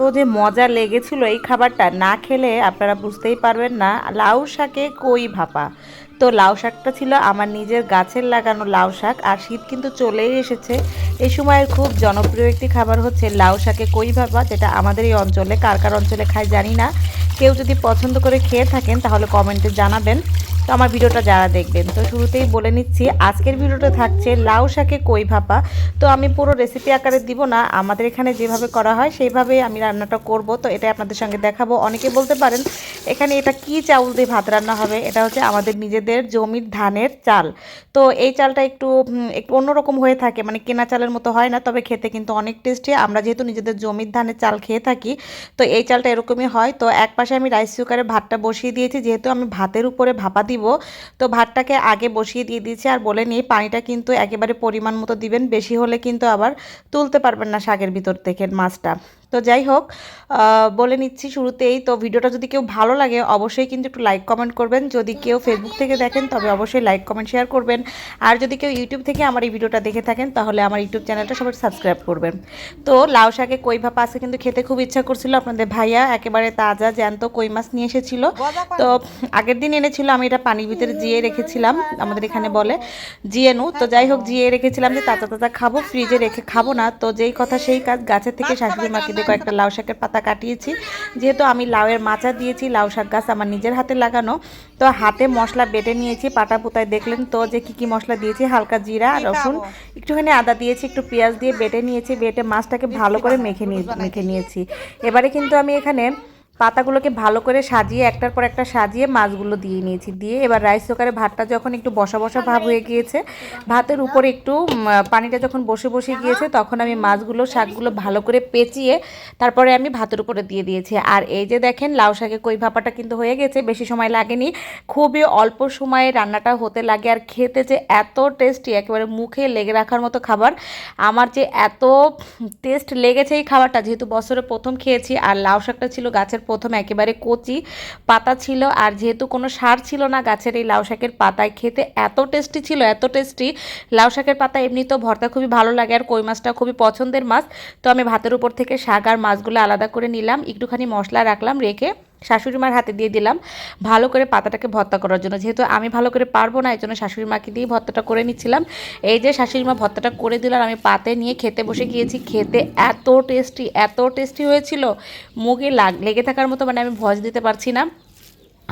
এত যে মজা লেগেছিল এই খাবারটা না খেলে আপনারা বুঝতেই পারবেন না। লাউ শাকে কই ভাপা। তো লাউ শাকটা ছিল আমার নিজের গাছের লাগানো লাউ শাক আর শীত কিন্তু চলেই এসেছে। এই সময়ের খুব জনপ্রিয় একটি খাবার হচ্ছে লাউ শাকে কই ভাপা, যেটা আমাদের এই অঞ্চলে, কার কার অঞ্চলে খায় জানি না। কেউ যদি পছন্দ করে খেয়ে থাকেন তাহলে কমেন্টে জানাবেন। তো আমার ভিডিওটা যারা দেখবেন, তো শুরুতেই বলে নিচ্ছি, আজকের ভিডিওটা থাকছে লাউ শাকে কই ভাপা। তো আমি পুরো রেসিপি আকারে দিব না, আমাদের এখানে যেভাবে করা হয় সেইভাবে আমি রান্নাটা করব। তো এটা আপনাদের সঙ্গে দেখাবো। অনেকে বলতে পারেন, এখানে এটা কি চাউল দিয়ে ভাত রান্না হবে? এটা হচ্ছে আমাদের নিজেদের জমির ধানের চাল। তো এই চালটা একটু একটু অন্যরকম হয়ে থাকে মানে কেনা চালের মতো হয় না, তবে খেতে কিন্তু অনেক টেস্টি আমরা যেহেতু নিজেদের জমির ধানের চাল খেয়ে থাকি, তো এই চালটা এরকমই হয়। তো এক পাশে আমি রাইস কুকারে ভাতটা বসিয়ে দিয়েছি, যেহেতু আমি ভাতের উপরে ভাপা দিব তো ভাতটাকে আগে বসিয়ে দিয়ে দিয়েছি আর বলে নিই, পানিটা কিন্তু একেবারে পরিমাণ মতো দিবেন, বেশি হলে কিন্তু আবার তুলতে পারবেন না শাকের ভিতর থেকে মাছটা। তো যাই হোক বলে নিচ্ছি শুরুতেই তো ভিডিওটা যদি কেউ ভালো লাগে অবশ্যই কিন্তু একটু লাইক কমেন্ট করবেন। যদি কেউ ফেসবুক থেকে দেখেন তবে অবশ্যই লাইক কমেন্ট শেয়ার করবেন। আর যদি কেউ ইউটিউব থেকে আমার এই ভিডিওটা দেখে থাকেন তাহলে আমার ইউটিউব চ্যানেলটা সবাই সাবস্ক্রাইব করবেন। তো লাউ শাকে কই ভাপা আজকে কিন্তু খেতে খুব ইচ্ছা করছিল আপনাদের ভাইয়া একেবারে তাজা জ্যান্ত কই মাছ নিয়ে এসেছিল। তো আগের দিন এনেছিল আমি এটা পানির ভিতরে জিয়ে রেখেছিলাম আমাদের এখানে বলে জিয়েনু তো যাই হোক জিয়ে রেখেছিলাম যে তাজা তাজা খাব ফ্রিজে রেখে খাব না। তো যেই কথা সেই কাজ গাছের থেকে শাশুড়ি মাকে দিয়ে কয়েকটা লাউ শাকের পাতা কাটিয়েছি। যেহেতু আমি লাউয়ের মাচা দিয়েছি লাউ শাক গাছ আমার নিজের হাতে লাগানো তো হাতে মশলা বেটে নিয়েছি পাটা পুতায় দেখলেন তো যে কি কি মশলা দিয়েছি হালকা জিরা রসুন একটুখানি আদা দিয়েছি একটু পেঁয়াজ দিয়ে বেটে নিয়েছি বেটে মাছটাকে ভালো করে মেখে নিয়ে মেখে নিয়েছি। এবারে কিন্তু আমি এখানে পাতাগুলোকে ভালো করে সাজিয়ে একটার পর একটা সাজিয়ে মাছগুলো দিয়ে নিয়েছি। দিয়ে এবার রাইস কুকারে ভাতটা যখন একটু বসা বসা ভাব হয়ে গিয়েছে, ভাতের উপরে একটু পানিটা যখন বসে বসে গিয়েছে, তখন আমি মাছগুলো, শাকগুলো ভালো করে পেঁচিয়ে তারপরে আমি ভাতের উপরে দিয়ে দিয়েছি। আর এই যে দেখেন, লাউ শাকে কই ভাপাটা কিন্তু হয়ে গেছে, বেশি সময় লাগেনি। খুবই অল্প সময়ে রান্নাটা হতে লাগে। আর খেতে যে এত টেস্টি একেবারে মুখে লেগে রাখার মতো খাবার, আমার যে এত টেস্ট লেগেছে এই খাবারটা, যেহেতু বছরে প্রথম খেয়েছি, আর লাউ শাকটা ছিল গাছের প্রথম একেবারে কচি পাতা ছিল আর যেহেতু কোনো সার ছিল না গাছের, এই লাউ শাকের পাতায় খেতে এত টেস্টি ছিল, এত টেস্টি লাউ শাকের পাতা এমনিতেও ভর্তা খুবই ভালো লাগে আর কই মাছটা খুবই পছন্দের মাছ। তো আমি ভাতের উপর থেকে শাক আর মাছগুলো আলাদা করে নিলাম, একটুখানি মশলা রাখলাম, রেখে শাশুড়ি মার হাতে দিয়ে দিলাম। ভালো করে পাতাটাকে ভর্তা করার জন্য। যেহেতু আমি ভালো করে পারব না এই জন্য শাশুড়ি মাকে দিয়ে ভর্তাটা করে নিচ্ছিলাম। এই যে শাশুড়ি মা ভর্তাটা করে দিলাম আমি পাতে নিয়ে খেতে বসে গিয়েছি। খেতে এত টেস্টি এত টেস্টি হয়েছিল। মুখে লাগ, লেগে থাকার মতো মানে আমি ভজ দিতে পারছি না।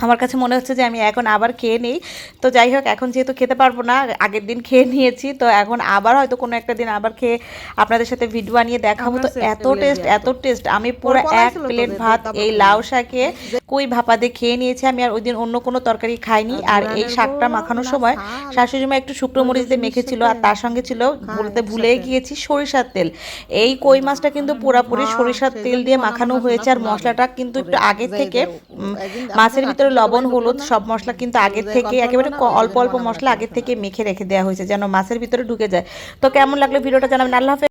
আমার কাছে মনে হচ্ছে যে আমি এখন আবার খেয়ে নিই। তো যাই হোক এখন যেহেতু খেতে পারব না আগের দিন খেয়ে নিয়েছি। তো এখন আবার হয়তো কোনো একটা দিন আবার খেয়ে আপনাদের সাথে ভিডিও আনিয়ে দেখাবো। তো এত টেস্ট এত টেস্ট আমি পুরো এক প্লেট ভাত এই লাউ শাকে কই ভাপা দিয়ে খেয়ে নিয়েছি। আমি আর ওই দিন অন্য কোনো তরকারি খাইনি। আর এই শাকটা মাখানোর সময় শাশুড়ি মা একটু শুকনো মরিচ দিয়ে মেখেছিল আর তার সঙ্গে ছিল বলতে ভুলে গিয়েছি সরিষার তেল। এই কই মাছটা কিন্তু পুরাপুরি সরিষার তেল দিয়ে মাখানো হয়েছে। আর মশলাটা কিন্তু একটু আগে থেকে উম, মাছের ভিতরে লবণ হলুদ সব মশলা কিন্তু আগে থেকে একেবারে অল্প অল্প মশলা আগে থেকে মেখে রেখে দেওয়া হয়েছে যেন মাছের ভিতরে ঢুকে যায়। তো কেমন লাগল ভিডিওটা জানাবেন আল্লাহ হাফেজ।